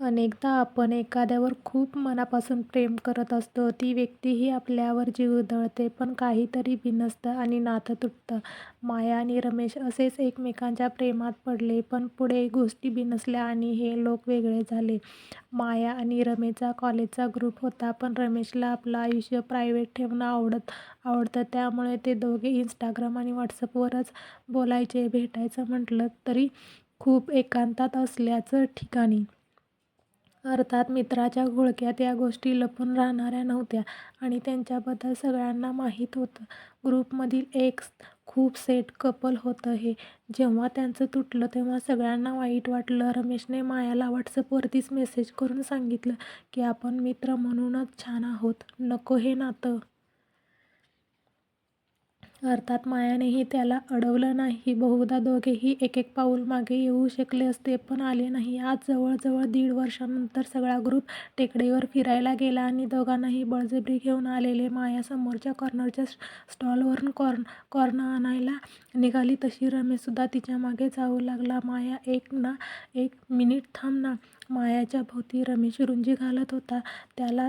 अनेकदा आपण एखाद्यावर खूप मनापासून प्रेम करत असतो. ती व्यक्तीही आपल्यावर जीव उधळते. पण काहीतरी बिनसतं आणि नातं तुटतं. माया आणि रमेश असेच एकमेकांच्या प्रेमात पडले. पण पुढे गोष्टी बिनसल्या आणि हे लोक वेगळे झाले. माया आणि रमेशचा कॉलेजचा ग्रुप होता. पण रमेशला आपलं आयुष्य प्रायव्हेट ठेवणं आवडतं. त्यामुळे ते दोघे इन्स्टाग्राम आणि व्हॉट्सअॅपवरच बोलायचे. भेटायचं म्हटलं तरी खूप एकांतात असल्याच ठिकाणी. अर्थात मित्राच्या घोळक्यात या गोष्टी लपून राहणाऱ्या नव्हत्या आणि त्यांच्याबद्दल सगळ्यांना माहीत होतं. ग्रुपमधील एक खूप सेट कपल होतं हे. जेव्हा त्यांचं तुटलं तेव्हा सगळ्यांना वाईट वाटलं. रमेशने मायाला व्हॉट्सअपवरतीच मेसेज करून सांगितलं की आपण मित्र म्हणूनच छान आहोत. नको हे नातं. अर्थात मायानेही त्याला अडवलं नाही. बहुधा दोघेही एकेक पाऊल मागे येऊ शकले असते. पण आले नाही. आज जवळजवळ दीड वर्षानंतर सगळा ग्रुप टेकडीवर फिरायला गेला आणि दोघांनाही बळजबरी घेऊन आलेले. माया समोरच्या कॉर्नरच्या स्टॉलवरून कॉर्न आणायला निघाली तशी रमेशसुद्धा तिच्यामागे जाऊ लागला. माया एक ना एक मिनिट थांब ना. मायाच्या भोवती रमेश रुंजी घालत होता. त्याला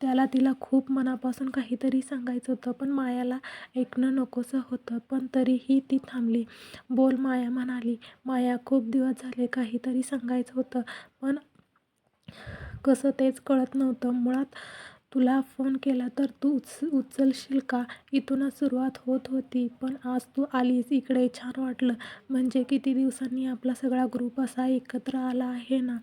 त्याला तिला खूप मनापासून काहीतरी सांगायचं होतं. पण मायाला ऐकणं नकोसं होतं. पण तरीही ती थांबली. बोल माया म्हणाली. माया खूप दिवस झाले काहीतरी सांगायचं होतं. पण कसं तेच कळत नव्हतं. मुळात तुला फोन केला तर तू उच उचलशील का इथूनच सुरुवात होत होती. पण आज तू आलीस इकडे छान वाटलं. म्हणजे किती दिवसांनी आपला सगळा ग्रुप असा एकत्र आला आहे ना.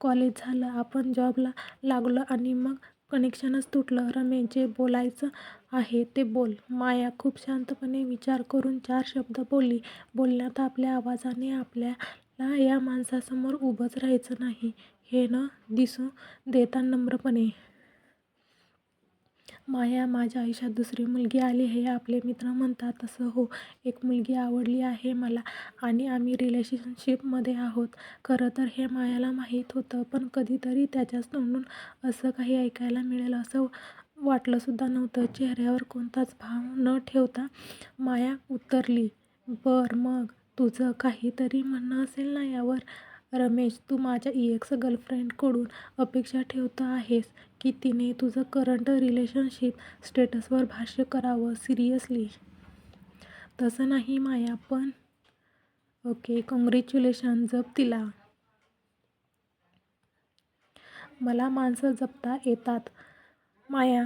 कॉलेज झालं, आपण जॉबला लागलो आणि मग कनेक्शनच तुटलं. रमेश जे बोलायचं आहे ते बोल. माया खूप शांतपणे विचार करून चार शब्द बोलली. बोलण्यात आपल्या आवाजाने आपल्याला या माणसासमोर उभंच राहायचं नाही हे न दिसू देता नम्रपणे. माया माझ्या आयुष्यात दुसरी मुलगी आली हे आपले मित्र म्हणतात तसं हो. एक मुलगी आवडली आहे मला आणि आम्ही रिलेशनशिपमध्ये आहोत. खरं तर हे मायाला माहीत होतं. पण कधीतरी त्याच्याच तोंडून असं काही ऐकायला मिळेल असं वाटलंसुद्धा नव्हतं. चेहऱ्यावर कोणताच भाव न ठेवता माया उत्तरली. बरं मग तुझं काहीतरी म्हणणं असेल ना यावर. रमेश तू माझ्या एक्स गर्लफ्रेंडकडून अपेक्षा ठेवत आहेस की तिने तुझं करंट रिलेशनशिप स्टेटसवर भाष्य करावं. सिरियसली. तसं नाही माया. पण ओके काँग्रॅच्युलेशन जप तिला. मला माणसं जपता येतात माया.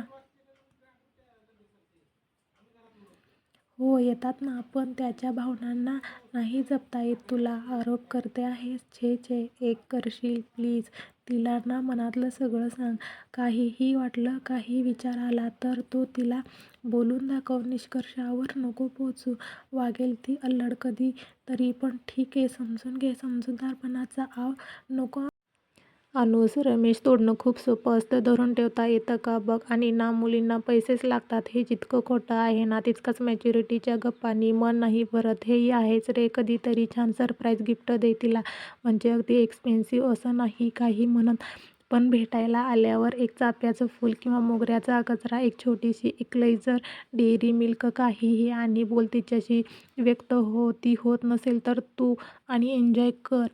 हो येतात ना. पण त्याच्या भावनांना नाही जपता येत तुला. आरोप करते आहेस. छे छे एक करशील प्लीज. तिला ना मनातलं सगळं सांग. काहीही वाटलं, काही विचार आला तर तो तिला बोलून दाखव. निष्कर्षावर नको पोहोचू. वागेल ती अल्लड कधी तरी पण ठीक आहे समजून घे. समजूतदारपणाचा आव नको अनुज रमेश तोडणं खूप सोपं असतं. धरून ठेवता येतं का बघ. आणि ना मुलींना पैसेच लागतात हे जितकं खोटं आहे ना तितकंच मॅच्युरिटीच्या गप्पांनी मन नाही भरत हेही आहेच रे. कधीतरी छान सरप्राईज गिफ्ट दे तिला. म्हणजे अगदी एक्सपेन्सिव्ह असं नाही काही म्हणत. पण भेटायला आल्यावर एक चाफ्याचं फूल किंवा मोगऱ्याचा गजरा, एक छोटीशी इक्लायझर, डेअरी मिल्क काहीही आणि बोल तिच्याशी. व्यक्त हो. ती होत नसेल तर तू आणि एन्जॉय कर.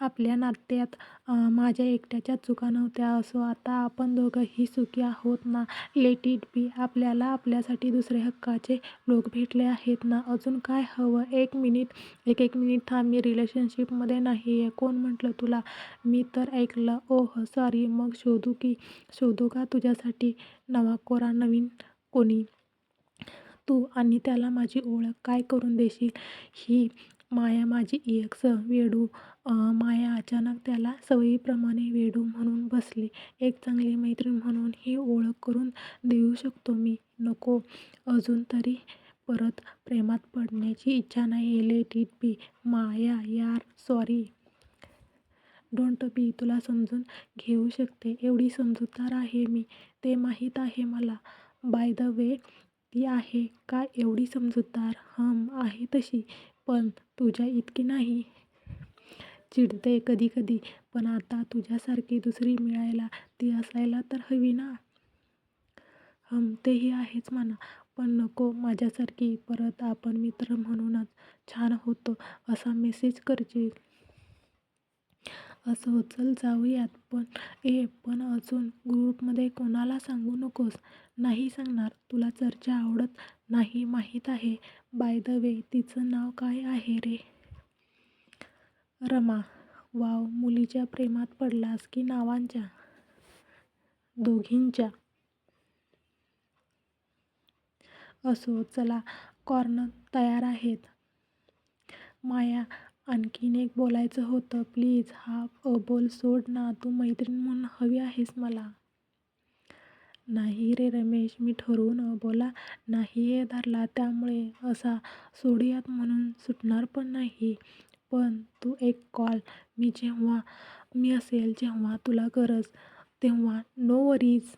आपल्या नात्यात माझ्या एकट्याच्या चुका नव्हत्या. असो आता आपण दोघंही सुखी आहोत ना. Let it be. आपल्याला आपल्यासाठी दुसरे हक्काचे लोक भेटले आहेत ना. अजून काय हवं. एक मिनिट एक एक मिनिट थांब. मी रिलेशनशिपमध्ये नाहीये. कोण म्हटलं तुला. मी तर ऐकलं ओह सॉरी. मग शोधू की शोधू का तुझ्यासाठी नवाकोरा नवीन कोणी. तू आणि त्याला माझी ओळख काय करून देशील. ही माया माझी एक्स. वेडू. माया अचानक त्याला सवयीप्रमाणे वेडू म्हणून बसली. एक चांगली मैत्रीण म्हणून ही ओळख करून देऊ शकतो मी. नको. अजून तरी परत प्रेमात पडण्याची इच्छा नाहीये. लेट इट बी. माया यार सॉरी. Don't be. तुला समजून घेऊ शकते एवढी समजूतदार आहे मी. ते माहीत आहे मला. बाय द वे ती आहे का एवढी समजूतदार. हम आहे तशी. पण तुझ्या इतकी नाही. चिडते कधी कधी. पण आता तुझ्यासारखी दुसरी मिळायला ती असायला तर हवी ना. हमतेही तेही आहेच म्हणा. पण नको माझ्यासारखी. परत आपण मित्र म्हणूनच छान होतो असा मेसेज करशील. असो चल जाऊयात पण. ए पण अजून ग्रुपमध्ये कोणाला सांगू नकोस? नाही सांगणार. तुला चर्चा आवडत नाही माहीत आहे. बाय द वे तिचं नाव काय आहे रे? रमा. वाव मुलीच्या प्रेमात पडलास की नावांच्या? दोघींच्या. असो चला. कॉर्नर तयार आहेत. माया आणखीन एक बोलायचं होतं प्लीज हा अबोल सोड ना तू मैत्रीण म्हणून हवी आहेस मला. नाही रे रमेश मी ठरवून अबोला नाहीये धरला त्यामुळे असा सोडूयात म्हणून सुटणार पण नाही. पण तू एक कॉल मी जेव्हा मी असेल जेव्हा तुला गरज तेव्हा नो वरीज.